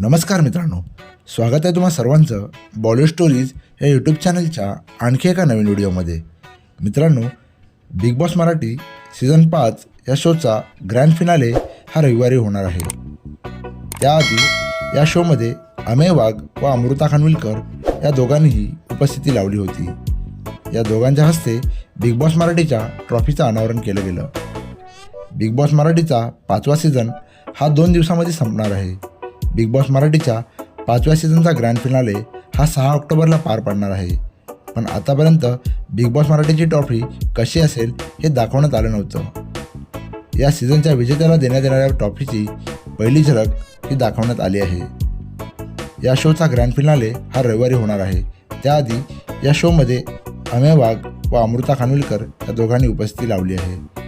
नमस्कार मित्रांनो. स्वागत आहे तुम्हा सर्वांचं बॉलिवूड स्टोरीज या यूट्यूब चॅनलच्या आणखी एका नवीन व्हिडिओमध्ये. मित्रांनो बिग बॉस मराठी सीझन पाच या शोचा ग्रँड फिनाले हा रविवारी होणार आहे. त्याआधी या शोमध्ये अमेय वाघ व अमृता खानविलकर या दोघांनीही उपस्थिती लावली होती. या दोघांच्या हस्ते बिग बॉस मराठीच्या ट्रॉफीचं अनावरण केलं गेलं. बिग बॉस मराठीचा पाचवा सीझन हा दोन दिवसामध्ये संपणार आहे. बिग बॉस मराठीच्या पाचव्या सीझनचा ग्रँड फिनाले हा सहा ऑक्टोबरला पार पडणार आहे. पण आतापर्यंत बिग बॉस मराठीची ट्रॉफी कशी असेल हे दाखवण्यात आलं नव्हतं. या सीझनच्या विजेत्याला देण्यात येणाऱ्या ट्रॉफीची पहिली झलक ही दाखवण्यात आली आहे. या शोचा ग्रँड फिनाले हा रविवारी होणार आहे. त्याआधी या शोमध्ये अमेय वाघ व अमृता खानविलकर या दोघांनी उपस्थिती लावली आहे.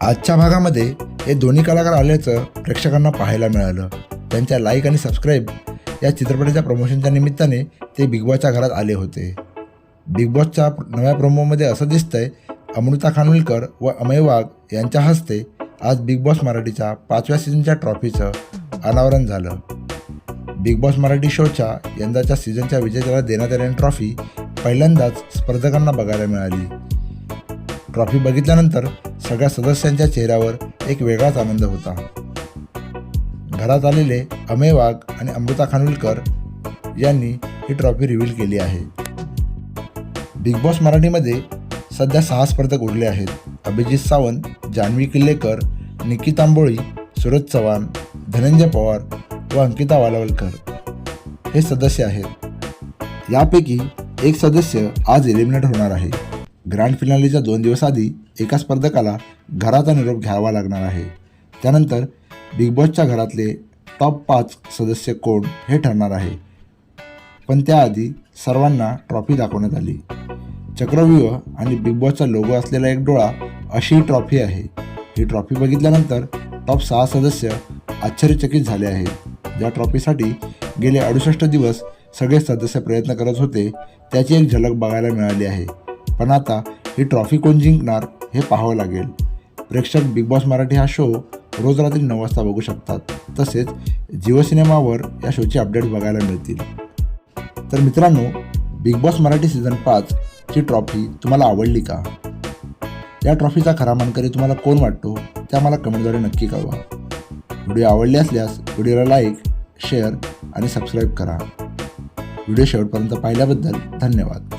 आजच्या भागामध्ये हे दोन्ही कलाकार आल्याचं प्रेक्षकांना पाहायला मिळालं. त्यांच्या लाईक आणि सबस्क्राईब या चित्रपटाच्या प्रमोशनच्या निमित्ताने ते बिग बॉसच्या घरात आले होते. बिग बॉसच्या नव्या प्रोमोमध्ये असं दिसतंय अमृता खानविलकर व अमय वाघ यांच्या हस्ते आज बिग बॉस मराठीच्या पाचव्या सीझनच्या ट्रॉफीचं अनावरण झालं. बिग बॉस मराठी शोच्या यंदाच्या सीझनच्या विजेत्याला देण्यात आलेली ट्रॉफी पहिल्यांदाच स्पर्धकांना बघायला मिळाली. ट्रॉफी बघितल्यानंतर सगळ्या सदस्यांच्या चेहऱ्यावर एक वेगळाच आनंद होता. घरात आलेले अमेय वाघ आणि अमृता खानविलकर यांनी ही ट्रॉफी रिव्हील केली आहे. बिग बॉस मराठीमध्ये सध्या सहा स्पर्धक उरले आहेत. अभिजित सावंत जान्हवी किल्लेकर निकी तांबोळी सुरज चव्हाण धनंजय पवार व अंकिता वालावलकर हे सदस्य आहेत. यापैकी एक सदस्य आज एलिमिनेट होणार आहे. ग्रँड फिनालेच्या दोन दिवस आधी एका स्पर्धकाला घराचा निरोप घ्यावा लागणार आहे. त्यानंतर बिग बॉसच्या घरातले टॉप पाच सदस्य कोण हे ठरणार आहे. पण त्याआधी सर्वांना ट्रॉफी दाखवण्यात आली. चक्रव्यूह आणि बिग बॉसचा लोगो असलेला एक डोळा अशी ट्रॉफी आहे. ही ट्रॉफी बघितल्यानंतर टॉप सहा सदस्य आश्चर्यचकित झाले आहेत. ज्या ट्रॉफीसाठी गेले अडुसष्ट दिवस सगळे सदस्य प्रयत्न करत होते त्याची एक झलक बघायला मिळाली आहे. पण आता ही ट्रॉफी कोण जिंकणार हे पाहावं लागेल. प्रेक्षक बिग बॉस मराठी हा शो रोज रात्री नऊ वाजता बघू शकतात. तसेच जिओ सिनेमावर या शोचे अपडेट बघायला मिळतील. तर मित्रांनो बिग बॉस मराठी सीझन पाच ची ट्रॉफी तुम्हाला आवडली का? या ट्रॉफीचा खरा मानकरी तुम्हाला कोण वाटतो ते आम्हाला कमेंटद्वारे नक्की कळवा. व्हिडिओ आवडले असल्यास व्हिडिओला लाईक शेअर आणि सबस्क्राईब करा. व्हिडिओ शेवटपर्यंत पाहिल्याबद्दल धन्यवाद.